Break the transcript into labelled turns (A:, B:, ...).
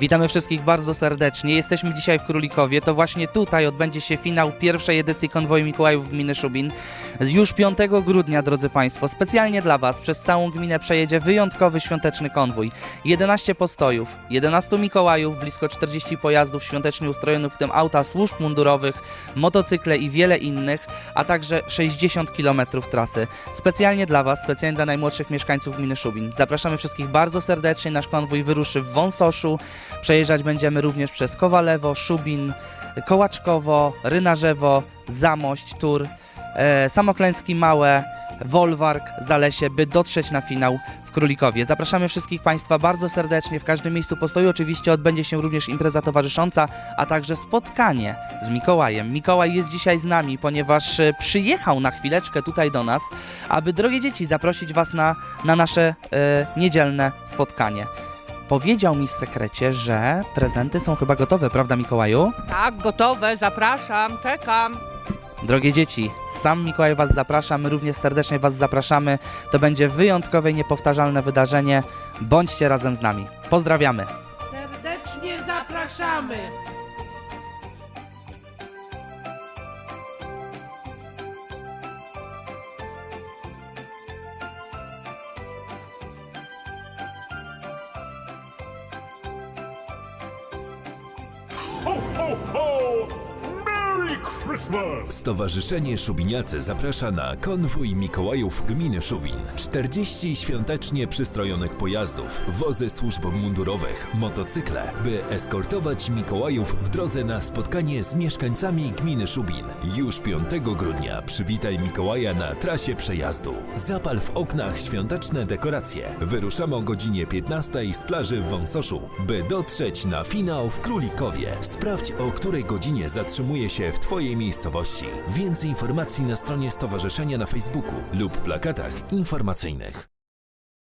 A: Witamy wszystkich bardzo serdecznie. Jesteśmy dzisiaj w Królikowie. To właśnie tutaj odbędzie się finał pierwszej edycji konwoju Mikołajów gminy Szubin. Już 5 grudnia, drodzy Państwo, specjalnie dla Was przez całą gminę przejedzie wyjątkowy świąteczny konwój. 11 postojów, 11 Mikołajów, blisko 40 pojazdów świątecznie ustrojonych, w tym auta służb mundurowych, motocykle i wiele innych, a także 60 km trasy. Specjalnie dla Was, specjalnie dla najmłodszych mieszkańców gminy Szubin. Zapraszamy wszystkich bardzo serdecznie. Nasz konwój wyruszy w Wąsoszu. Przejeżdżać będziemy również przez Kowalewo, Szubin, Kołaczkowo, Rynarzewo, Zamość, Tur, e, Samoklęski Małe, Wolwark, Zalesie, by dotrzeć na finał w Królikowie. Zapraszamy wszystkich Państwa bardzo serdecznie. W każdym miejscu postoju oczywiście odbędzie się również impreza towarzysząca, a także spotkanie z Mikołajem. Mikołaj jest dzisiaj z nami, ponieważ e, przyjechał na chwileczkę tutaj do nas, aby, drogie dzieci, zaprosić Was na, na nasze e, niedzielne spotkanie. Powiedział mi w sekrecie, że prezenty są chyba gotowe, prawda Mikołaju?
B: Tak, gotowe, zapraszam, czekam.
A: Drogie dzieci, sam Mikołaj Was zaprasza, my również serdecznie Was zapraszamy. To będzie wyjątkowe i niepowtarzalne wydarzenie. Bądźcie razem z nami. Pozdrawiamy.
B: Serdecznie zapraszamy.
C: ho, ho! ho!
D: Stowarzyszenie Szubiniacy zaprasza na konwój Mikołajów Gminy Szubin. 40 świątecznie przystrojonych pojazdów, wozy służb mundurowych, motocykle, by eskortować Mikołajów w drodze na spotkanie z mieszkańcami gminy Szubin. Już 5 grudnia przywitaj Mikołaja na trasie przejazdu. Zapal w oknach świąteczne dekoracje. Wyruszamy o godzinie 15 z plaży w Wąsoszu, by dotrzeć na finał w Królikowie. Sprawdź o której godzinie zatrzymuje się w Twojej miejscowości. Więcej informacji na stronie stowarzyszenia na Facebooku lub plakatach informacyjnych.